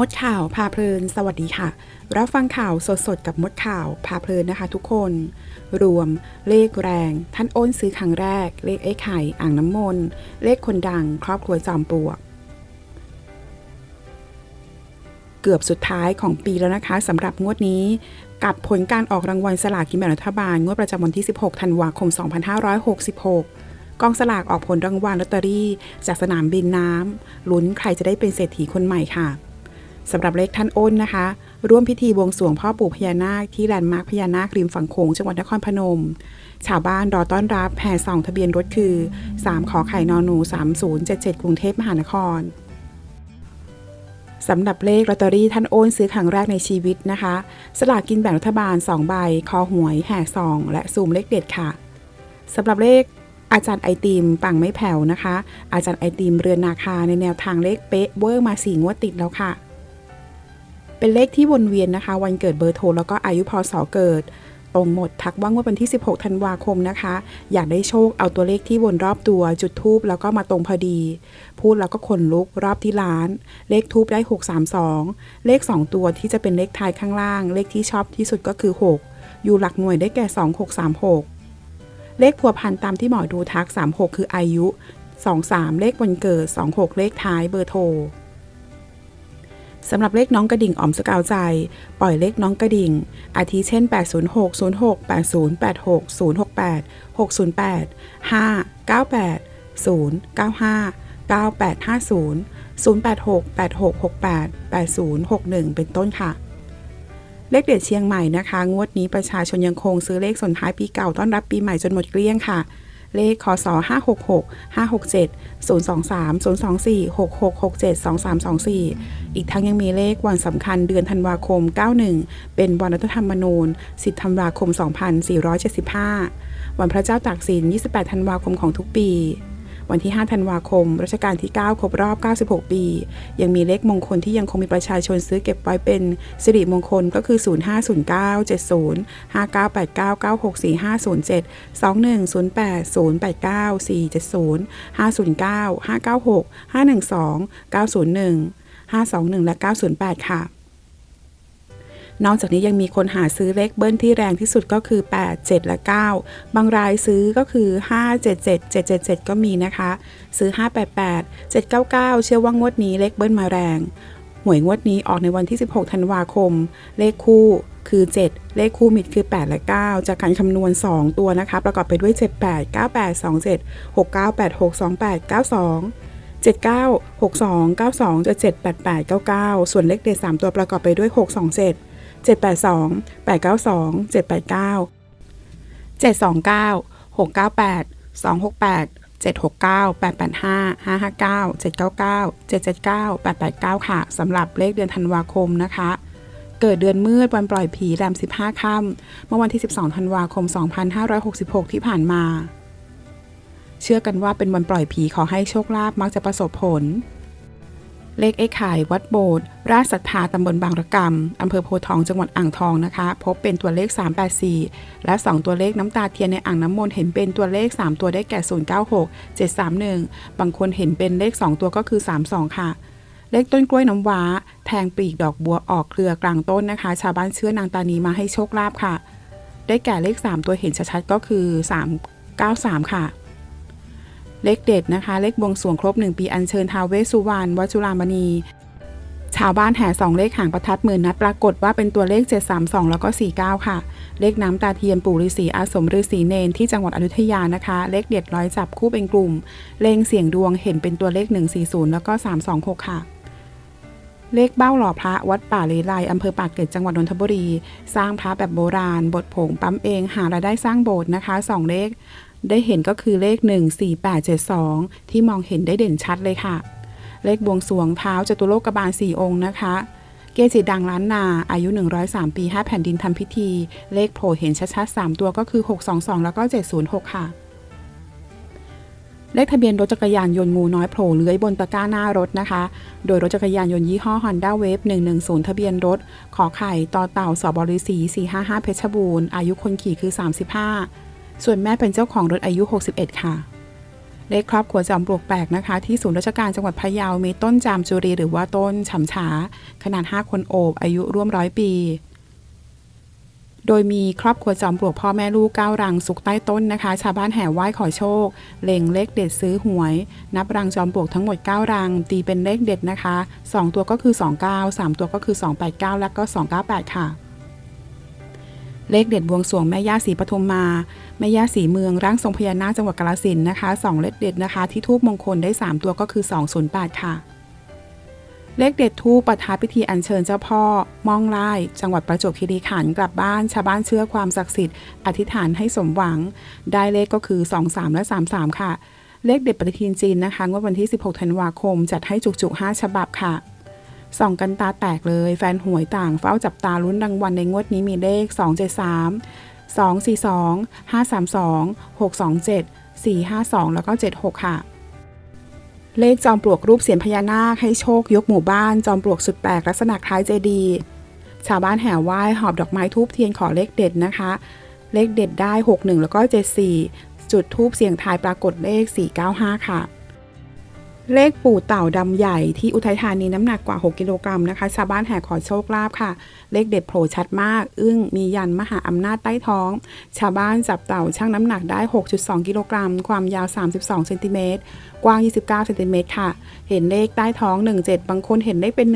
มดข่าวพาเพลิน สวัสดีค่ะ รับฟังข่าวสดๆ กับมดข่าวพาเพลินนะคะทุกคน รวม เลขแรง ท่านโอนซื้อครั้งแรก เลขไอ้ไข่ อ่างน้ำมนต์ เลขคนดัง ครอบครัวจอมปลวก เกือบสุดท้ายของปีแล้วนะคะสำหรับงวดนี้กับผลการออกรางวัลสลากกินแบ่งรัฐบาล งวดประจำวันที่ 16 ธันวาคม 2566กองสลากออกผลรางวัลลอตเตอรี่ จากสนามบินน้ำลุ้นใครจะได้เป็นเศรษฐีคนใหม่ค่ะ สำหรับเลขท่านอ้นนะคะ ร่วมพิธีบวงสรวงพ่อปู่พญานาคที่แลนด์มาร์คพญานาคริมฝั่งโขงจังหวัดนครพนม ชาวบ้านรอต้อนรับแห่ส่องทะเบียนรถคือ 3 ขอไข่นอหนู 3077 กรุงเทพมหานครสำหรับเลขลอตเตอรี่ท่านโอนซื้อครั้งแรกในชีวิตนะคะ สลากกินแบ่งรัฐบาล 2 ใบ คอหวย แห่ซอง และซูมเลขเด็ดค่ะสำหรับเลขอาจารย์ไอติมปังไม่แผ่วนะคะ อาจารย์ไอติมเรือนนาคาในแนวทางเลขเป๊ะเวอร์มาสี่งวดติดแล้วค่ะ เป็นเลขที่วนเวียนนะคะ วันเกิดเบอร์โทรแล้วก็อายุพศเกิด ตรงหมดทักว่างว่าวันที่ 16 ธันวาคมนะคะ อยากได้โชคเอาตัวเลขที่วนรอบตัวจุดทูบแล้วก็มาตรงพอดี พูดแล้วก็ขนลุกรอบที่ร้าน เลขทูบได้ 632 เลข 2 ตัวที่จะเป็นเลขท้ายข้างล่าง เลขที่ชอบที่สุดก็คือ 6 อยู่หลักหน่วยได้แก่ 2636 เลขพัวพันตามที่หมอดูทัก 36 คืออายุ 23 เลขวันเกิด 26 เลขท้ายเบอร์โทร สำหรับเลขน้องกระดิ่งออมสกาวใจ ปล่อยเลขน้องกระดิ่ง อาทิเช่น 806 06 80 86 068 608 5 98 095 9850 086 8668 8061 เป็นต้นค่ะ เลขเด็ดเชียงใหม่นะคะ งวดนี้ประชาชนยังคงซื้อเลขส่วนท้ายปีเก่าต้อนรับปีใหม่จนหมดเกลี้ยงค่ะ เลขคศ566 567 023 024 6667 2324 อีกทั้งยังมีเลขวันสำคัญเดือนธันวาคม 91 เป็นวันรัฐธรรมนูญ 10ธันวาคม 2475 วันพระเจ้าตากสิน 28 ธันวาคมของทุกปี วันที่ 5 ธันวาคม รัชกาลที่ 9 ครบรอบ 96 ปี ยังมีเลขมงคลที่ยังคงมีประชาชนซื้อเก็บไว้เป็นสิริมงคลก็คือ 0509 70 5989 964507 2108 089 470 509 596 512 901 521 และ 908 ค่ะ นอกจากนี้ยังมีคนหาซื้อเลขเบิ้ลที่แรงที่สุดก็คือ 8 7 และ 9 บางรายซื้อก็คือ 5 7 7 7 7 7 ก็มีนะคะ ซื้อ 588 799 เชื่อว่างวดนี้เลขเบิ้ลมาแรง หวยงวดนี้ออกในวันที่ 16 ธันวาคม เลขคู่คือ 7 เลขคู่มิดคือ 8 และ 9 จากการคำนวณ 2 ตัวนะคะ ประกอบไปด้วย 78 98 27 69 86 28 92 79 62 92 77 88 99 ส่วนเลขเด็ด3ตัวประกอบไปด้วย 627 782 892 789 729 698 268 769 885 559 799 779 889 ค่ะสำหรับเลขเดือนธันวาคมนะคะ เกิดเดือนมืดวันปล่อยผีแรม 15 ค่ำเมื่อวันที่ 12 ธันวาคม 2566 ที่ผ่านมา เชื่อกันว่าเป็นวันปล่อยผีขอให้โชคลาภมักจะประสบผล เลขไอ้ไข่วัดโบสถ์ราชศรัทธาตำบลบางระกำอำเภอโพทองจังหวัดอ่างทองนะคะ พบเป็นตัวเลข 384 และ 2 ตัวเลขน้ำตาเทียนในอ่างน้ำมนต์เห็นเป็นตัวเลข 3 ตัวได้แก่ 096 731 บางคนเห็นเป็นเลข 2 ตัวก็คือ 32 ค่ะ เลขต้นกล้วยน้ำว้า แทงปีกดอกบัวออกเครือกลางต้นนะคะ ชาวบ้านเชื่อนางตานีมาให้โชคลาภค่ะ ได้แก่เลข 3 ตัวเห็นชัดๆก็คือ 393 ค่ะ เลขเด็ดนะคะ เลขบวงสวงครบ 1 ปีอัญเชิญท้าวเวสุวรรณวัดจุฬามณี ชาวบ้านแห่สองเลขหางประทัดหมื่นนัดปรากฏว่าเป็นตัวเลข 732 แล้วก็ 49 ค่ะ เลขน้ำตาเทียนปู่ฤาษีอาสมฤาษีเนนที่จังหวัดอยุธยานะคะ เลขเด็ดร้อยจับคู่เป็นกลุ่ม เลงเสียงดวงเห็นเป็นตัวเลข 140 แล้วก็ 326 ค่ะเลขเบ้าหล่อพระวัดป่าเลไลอำเภอปากเกร็ดจังหวัดนนทบุรี สร้างพระแบบโบราณ บทผงปั๊มเองหารายได้สร้างโบสถ์นะคะสองเลข ได้เห็นก็คือเลข 14872 ที่มองเห็นได้เด่นชัดเลยค่ะ เลขบวงสรวงเท้าจตุโลกบาล 4 องค์นะคะ เกจิดังล้านนาอายุ 103 ปี 5 แผ่นดินทำพิธี เลขโผล่เห็นชัดๆ 3 ตัวก็คือ 622 แล้วก็ 706 ค่ะเลขทะเบียนรถจักรยานยนต์งูน้อยโผล่เลื้อยบนตะกร้าหน้ารถนะคะ โดยรถจักรยานยนต์ยี่ห้อ Honda Wave 110 ทะเบียนรถ ขอไข่ต่อเต่าสบริสี455 เพชรบูรณ์ อายุคนขี่คือ 35 ส่วนแม่เป็นเจ้าของรถอายุ 61 ค่ะเลขครอบครัวจอมปลวกแปลกนะคะ ที่ศูนย์ราชการจังหวัดพะเยา มีต้นจามจุรีหรือว่าต้นฉำฉา ขนาด 5 คนโอบ อายุร่วมร้อยปี โดยมีครอบครัวจอมปลวกพ่อแม่ลูกเก้ารังสุกใต้ต้นนะคะ ชาวบ้านแห่ไหว้ขอโชค เล็งเลขเด็ดซื้อหวย นับรังจอมปลวกทั้งหมด 9 รัง ตีเป็นเลขเด็ดนะคะ 2 ตัวก็คือ 29 3 ตัวก็คือ 289 และก็ 298 ค่ะ เลขเด็ดบวงสวงแม่ย่าศรีปทุมมา แม่ย่าศรีเมืองร่างทรงพญานาคจังหวัดกาฬสินธุ์นะคะสองเลขเด็ดนะคะ ที่ทูบมงคลได้ 3 ตัวก็คือ 208 ค่ะ เลขเด็ดทูปประทับพิธีอัญเชิญเจ้าพ่อ มองไล่จังหวัดประจวบคีรีขันธ์กลับบ้าน ชาวบ้านเชื่อความศักดิ์สิทธิ์อธิษฐานให้สมหวัง ได้เลขก็คือ 23 และ 33 ค่ะ เลขเด็ดปฏิทินจีนนะคะงวดวันที่ 16 ธันวาคม จัดให้จุกๆ 5 ฉบับค่ะ ส่องกันตาแตกเลย แฟนหวยต่างเฝ้าจับตาลุ้นรางวัลในงวดนี้มีเลข 273 242 532 627 452 แล้วก็ 76 ค่ะ เลขจอมปลวกรูปเสียนพญานาคให้โชคยกหมู่บ้าน จอมปลวกสุดแปลกลักษณะคล้ายเจดีย์ชาวบ้านแห่ไหว้หอบดอกไม้ทูบเทียนขอเลขเด็ดนะคะ เลขเด็ดได้ 61 แล้วก็ 74 จุดทูบเสียงทายปรากฏเลข 495 ค่ะ เลขปู่เต่าดำใหญ่ที่อุทัยธานีน้ำหนักกว่า 6 กิโลกรัมนะคะ ชาวบ้านแห่ขอโชคลาภค่ะ เลขเด็ดโผล่ชัดมาก อึ้งมียันมหาอำนาจใต้ท้อง ชาวบ้านจับเต่าชั่งน้ำหนักได้ 6.2 กิโลกรัม ความยาว 32 เซนติเมตร กว้าง 29 เซนติเมตรค่ะ เห็นเลขใต้ท้อง 17 บางคนเห็นเลขเป็น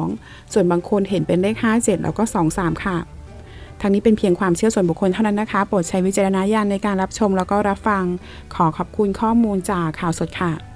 12 ส่วนบางคนเห็นเป็นเลข 57 แล้วก็ 23 ค่ะทางนี้เป็นเพียงความเชื่อส่วนบุคคลเท่านั้นนะคะ โปรดใช้วิจารณญาณในการรับชมแล้วก็รับฟัง ขอขอบคุณข้อมูลจากข่าวสดค่ะ